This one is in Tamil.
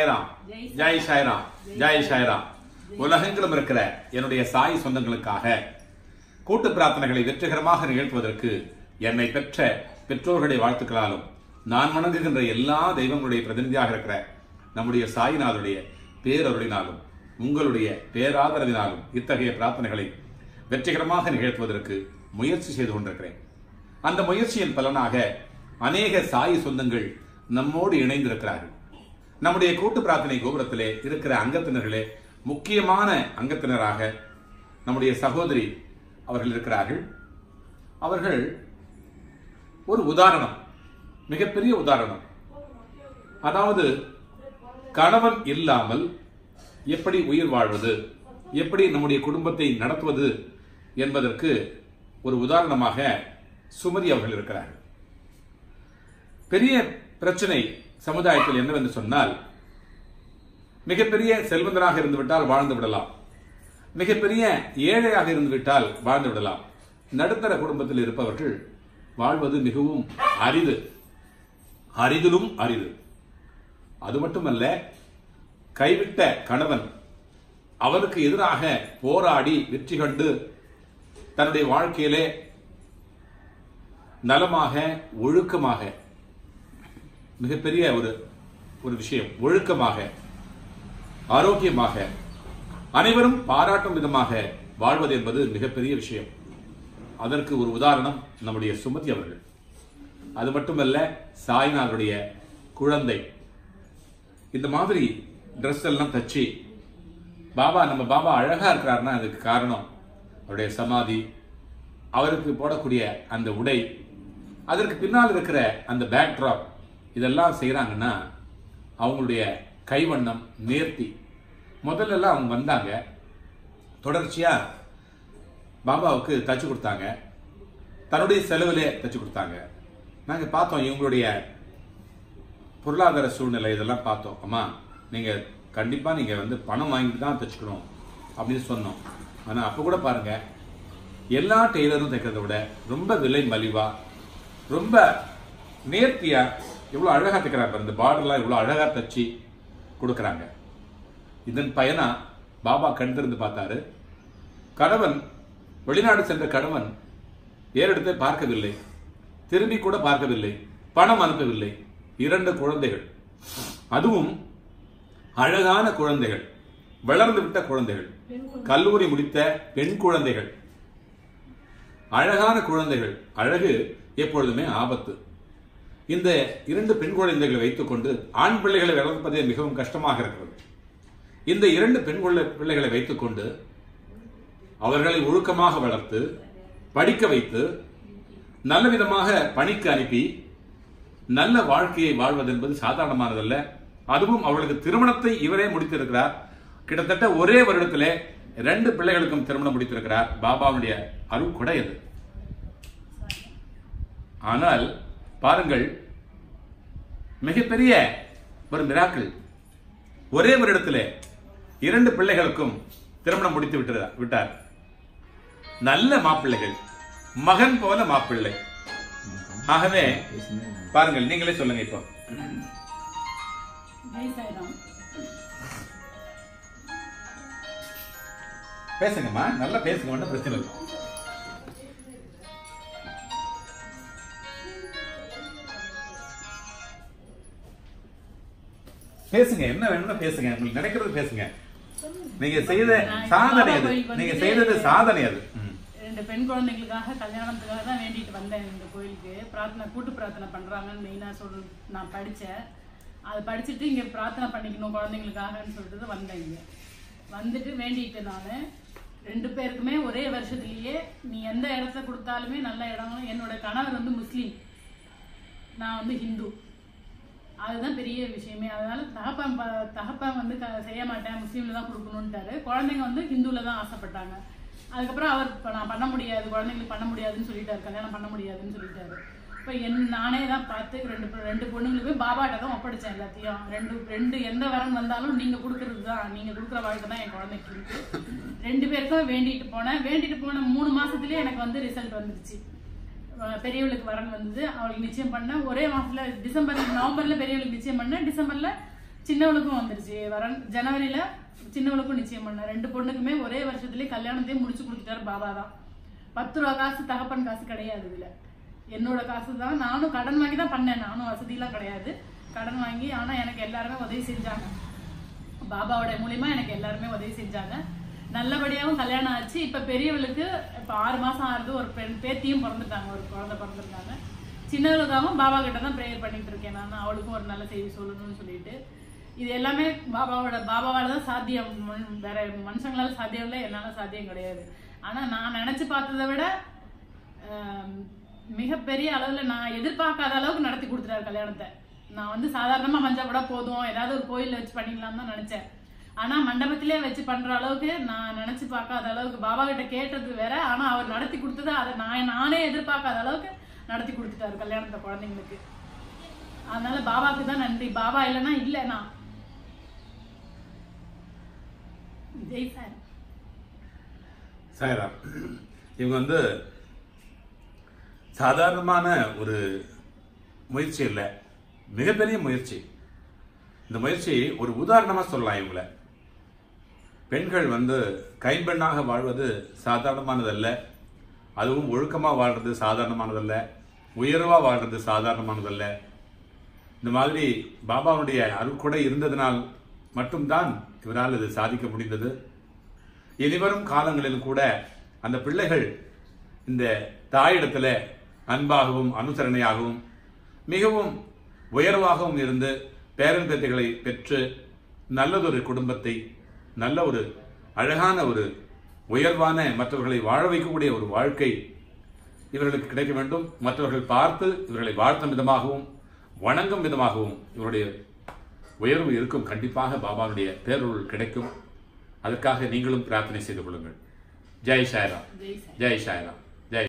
சாய்ராம் ஜெய் சாய்ராம் ஜெய் சாய்ராம் உலகெங்கிலும் இருக்கிற என்னுடைய சாய் சொந்தங்களுக்காக கூட்டு பிரார்த்தனைகளை வெற்றிகரமாக நிகழ்த்துவதற்கு என்னை பெற்ற பெற்றோர்களுடைய வாழ்த்துக்களாலும் நான் வணங்குகின்ற எல்லா தெய்வங்களுடைய பிரதிநிதியாக இருக்கிற நம்முடைய சாய்நாதருடைய பேரருளினாலும் உங்களுடைய பேராதரவினாலும் இத்தகைய பிரார்த்தனைகளை வெற்றிகரமாக நிகழ்த்துவதற்கு முயற்சி செய்து கொண்டிருக்கிறேன். அந்த முயற்சியின் பலனாக அநேக சாய் சொந்தங்கள் நம்மோடு இணைந்திருக்கிறார்கள். நம்முடைய கூட்டு பிரார்த்தனை கோபுரத்திலே இருக்கிற அங்கத்தினர்களே முக்கியமான அங்கத்தினராக நம்முடைய சகோதரி அவர்கள் இருக்கிறார்கள். அவர்கள் ஒரு உதாரணம் மிகப்பெரிய உதாரணம். அதாவது கணவன் இல்லாமல் எப்படி உயிர் வாழ்வது எப்படி நம்முடைய குடும்பத்தை நடத்துவது என்பதற்கு ஒரு உதாரணமாக சுமதி அவர்கள் இருக்கிறார்கள். பெரிய பிரச்சனை சமுதாயத்தில் என்னவென்று சொன்னால் மிகப்பெரிய செல்வந்தராக இருந்து விட்டால் வாழ்ந்து விடலாம். மிகப்பெரிய ஏழையாக இருந்து விட்டால் வாழ்ந்து விடலாம். நடுத்தர குடும்பத்தில் இருப்பவர்கள் வாழ்வது மிகவும் அரிது. அரிதிலும் அரிது. அது மட்டுமல்ல கைவிட்ட கணவன் அவருக்கு எதிராக போராடி வெற்றி கண்டு தன்னுடைய வாழ்க்கையிலே நலமாக ஒழுக்கமாக மிகப்பெரிய ஒரு ஒரு விஷயம். ஒழுக்கமாக ஆரோக்கியமாக அனைவரும் பாராட்டும் விதமாக வாழ்வது என்பது மிகப்பெரிய விஷயம். அதற்கு ஒரு உதாரணம் நம்முடைய சுமதி அவர்கள். அது மட்டுமல்ல சாய்நாதருடைய குழந்தை. இந்த மாதிரி ட்ரெஸ் எல்லாம் தச்சு பாபா நம்ம பாபா அழகா இருக்கிறாருன்னா அதுக்கு காரணம் அவருடைய சமாதி அவருக்கு போடக்கூடிய அந்த உடை அதற்கு பின்னால் இருக்கிற அந்த பேக்ட்ராப் இதெல்லாம் செய்கிறாங்கன்னா அவங்களுடைய கைவண்ணம் நேர்த்தி. முதல்லலாம் அவங்க வந்தாங்க. தொடர்ச்சியாக பாபாவுக்கு தச்சு கொடுத்தாங்க. தன்னுடைய செலவிலே தச்சு கொடுத்தாங்க. நாங்கள் பார்த்தோம் இவங்களுடைய பொருளாதார சூழ்நிலை இதெல்லாம் பார்த்தோம். அம்மா நீங்கள் கண்டிப்பாக நீங்கள் வந்து பணம் வாங்கிட்டு தான் தச்சுக்கணும் அப்படின்னு சொன்னோம். ஆனால் அப்போ கூட பாருங்கள் எல்லா டெய்லரும் தைக்கிறத விட ரொம்ப விலை மலிவாக ரொம்ப நேர்த்தியாக எவ்வளவு அழகா தைக்கிறாங்க இந்த பார்டர்லாம் எவ்வளவு அழகா தச்சு கொடுக்கறாங்க. இதன் பயனா பாபா கண் திறந்து பார்த்தாரு. கணவன் வெளிநாடு சென்ற கணவன் ஏறெடுத்து பார்க்கவில்லை. திரும்பி கூட பார்க்கவில்லை. பணம் அனுப்பவில்லை. இரண்டு குழந்தைகள். அதுவும் அழகான குழந்தைகள். வளர்ந்து விட்ட குழந்தைகள். கல்லூரி முடித்த பெண் குழந்தைகள். அழகான குழந்தைகள். அழகு எப்பொழுதுமே ஆபத்து. இந்த இரண்டு பெண் குழந்தைகளை வைத்துக்கொண்டு ஆண் பிள்ளைகளை வளர்ப்பதே மிகவும் கஷ்டமாக இருக்கிறது. இந்த இரண்டு பெண் பிள்ளைகளை வைத்துக்கொண்டு அவர்களை ஒழுக்கமாக வளர்த்து படிக்க வைத்து நல்ல விதமாக பணிக்கு அனுப்பி நல்ல வாழ்க்கையை வாழ்வது என்பது சாதாரணமானதல்ல. அதுவும் அவர்களுக்கு திருமணத்தை இவரே முடித்திருக்கிறார். கிட்டத்தட்ட ஒரே வருடத்திலே ரெண்டு பிள்ளைகளுக்கும் திருமணம் முடித்திருக்கிறார். பாபாவுடைய அருள் கொடை அது. ஆனால் பாருங்கள். மிகப்பெரிய ஒரு மிராக்கள் ஒரே வருடத்திலே இரண்டு பிள்ளைகளுக்கும் திருமணம் முடித்து விட்டு விட்டார். நல்ல மாப்பிள்ளைகள். மகன் போல மாப்பிள்ளை. ஆகவே பாருங்கள் நீங்களே சொல்லுங்க இப்போ. பேசுங்கம்மா நல்லா பேசுங்க ஒன்றும் பிரச்சனை இல்லை. பேசுங்க என்ன வேணும்னா பேசுங்க உங்களுக்கு நினைக்கிறது பேசுங்க. நீங்க செய்த சாதனை அது. நீங்க செய்தது சாதனை அது. ரெண்டு பெண் குழந்தைங்களுக்காக கல்யாணத்துக்காக தான் வேண்டிட்டு வந்தேன் இந்த கோயிலுக்கு. பிரார்த்தனை கூட்டு பிரார்த்தனை பண்றாங்கன்னு மெயினா சொல் நான் படிச்சேன். அதை படிச்சுட்டு இங்க பிரார்த்தனை பண்ணிக்கணும் குழந்தைங்களுக்காகன்னு சொல்லிட்டு தான் வந்தேன் இங்க. வந்துட்டு வேண்டிட்டு நான். ரெண்டு பேருக்குமே ஒரே வருஷத்துலயே நீ எந்த இடத்த கொடுத்தாலுமே நல்ல இடம் என்னோட கணவர் வந்து முஸ்லீம். நான் வந்து ஹிந்து. அதுதான் பெரிய விஷயமே. அதனால தகப்பன் ப- தகப்பன் வந்து க- செய்ய மாட்டேன். முஸ்லீம்ல தான் கொடுக்கணும்ட்டாரு. குழந்தைங்க வந்து ஹிந்துல தான் ஆசைப்பட்டாங்க. அதுக்கப்புறம் அவர் நான் பண்ண முடியாது. குழந்தைங்களுக்கு பண்ண முடியாதுன்னு சொல்லிட்டாரு. கல்யாணம் பண்ண முடியாதுன்னு சொல்லிட்டாரு. இப்போ என் நானே தான் பார்த்து ரெண்டு ரெண்டு பொண்ணுங்களுக்குமே பாபாட்ட தான் ஒப்படைச்சேன் எல்லாத்தையும். ரெண்டு ரெண்டு எந்த வரன் வந்தாலும் நீங்கள் கொடுக்கறது தான். நீங்கள் கொடுக்குற வாழ்க்கை தான் என் குழந்தைக்கு இருக்கு. ரெண்டு பேருக்கும் வேண்டிட்டு போனேன். வேண்டிட்டு போன மூணு மாசத்துலயே எனக்கு வந்து ரிசல்ட் வந்துருச்சு. பெரியவளுக்கு வரன் வந்தது. அவளுக்கு நிச்சயம் பண்ணேன் ஒரே மாசத்துல டிசம்பர் நவம்பர்ல பெரியவளுக்கு நிச்சயம் பண்ணேன் டிசம்பர்ல சின்னவளுக்கும் வந்துருச்சு வரன். ஜனவரியில சின்னவளுக்கும் நிச்சயம் பண்ண. ரெண்டு பொண்ணுக்குமே ஒரே வருஷத்துலயே கல்யாணத்தையும் முடிச்சு கொடுத்துட்டாரு பாபா தான். பத்து ரூபா காசு தகப்பன் காசு கிடையாது இதுல. என்னோட காசு தான். நானும் கடன் வாங்கி தான் பண்ணேன். நானும் வசதியெல்லாம் கிடையாது. கடன் வாங்கி ஆனா எனக்கு எல்லாருமே உதவி செஞ்சாங்க. பாபாவோட மூலியமா எனக்கு எல்லாருமே உதவி செஞ்சாங்க. நல்லபடியாகவும் கல்யாணம் ஆச்சு. இப்போ பெரியவளுக்கு இப்போ ஆறு மாதம் ஆறுது ஒரு பெண் பேத்தியும் பிறந்துட்டாங்க ஒரு குழந்தை பிறந்துருக்காங்க. சின்னவளுக்காகவும் பாபா கிட்ட தான் ப்ரேயர் பண்ணிட்டு இருக்கேன் நான். அவளுக்கும் ஒரு நல்ல செய்தி சொல்லணும்னு சொல்லிட்டு. இது எல்லாமே பாபாவோட பாபாவால் தான் சாத்தியம். வேற மனுஷங்களால சாத்தியம் இல்லை என்னால் சாத்தியம் கிடையாது. ஆனால் நான் நினச்சி பார்த்ததை விட மிகப்பெரிய அளவில் நான் எதிர்பார்க்காத அளவுக்கு நடத்தி கொடுத்துட்டாரு கல்யாணத்தை. நான் வந்து சாதாரணமாக மஞ்சள் கூட போதும். ஏதாவது ஒரு கோயிலில் வச்சு பண்ணிக்கலாம் தான் நினச்சேன். ஆனா மண்டபத்திலே வச்சு பண்ற அளவுக்கு நான் நினைச்சு பார்க்காத அளவுக்கு பாபா கிட்ட கேட்டது வேற. ஆனா அவர் நடத்தி கொடுத்தது அதை நான் நானே எதிர்பார்க்காத அளவுக்கு நடத்தி கொடுத்துட்டாரு கல்யாணத்தை குழந்தைங்களுக்கு. அதனால பாபாவுக்கு தான் நன்றி. பாபா இல்லைன்னா இல்லை நான். ஜெய் சார். சாய்ராம் இவங்க வந்து சாதாரணமான ஒரு முயற்சி இல்லை. மிகப்பெரிய முயற்சி. இந்த முயற்சி ஒரு உதாரணமாக சொல்லலாம் இவங்கள. பெண்கள் வந்து கைம்பெண்ணாக வாழ்வது சாதாரணமானதல்ல. அதுவும் ஒழுக்கமாக வாழ்கிறது சாதாரணமானதல்ல. உயர்வாக வாழ்கிறது சாதாரணமானதல்ல. இந்த மாதிரி பாபாவுடைய கூட இருந்ததனால் மட்டும்தான் இவரால் இது சாதிக்க முடிந்தது. இனிவரும் காலங்களில் கூட அந்த பிள்ளைகள் இந்த தாயிடத்துல அன்பாகவும் அனுசரணையாகவும் மிகவும் உயர்வாகவும் இருந்து பேரன் பேத்திகளை பெற்று நல்லதொரு குடும்பத்தை நல்ல ஒரு அழகான ஒரு உயர்வான மற்றவர்களை வாழ வைக்கக்கூடிய ஒரு வாழ்க்கை இவர்களுக்கு கிடைக்க வேண்டும். மற்றவர்கள் பார்த்து இவர்களை வாழ்த்தும் விதமாகவும் வணங்கும் விதமாகவும் இவருடைய உயர்வு இருக்கும். கண்டிப்பாக பாபாவுடைய பேரொருள் கிடைக்கும். அதற்காக நீங்களும் பிரார்த்தனை செய்து கொள்ளுங்கள். ஜெய் சாய்ராம். ஜெய் சாய்ராம்.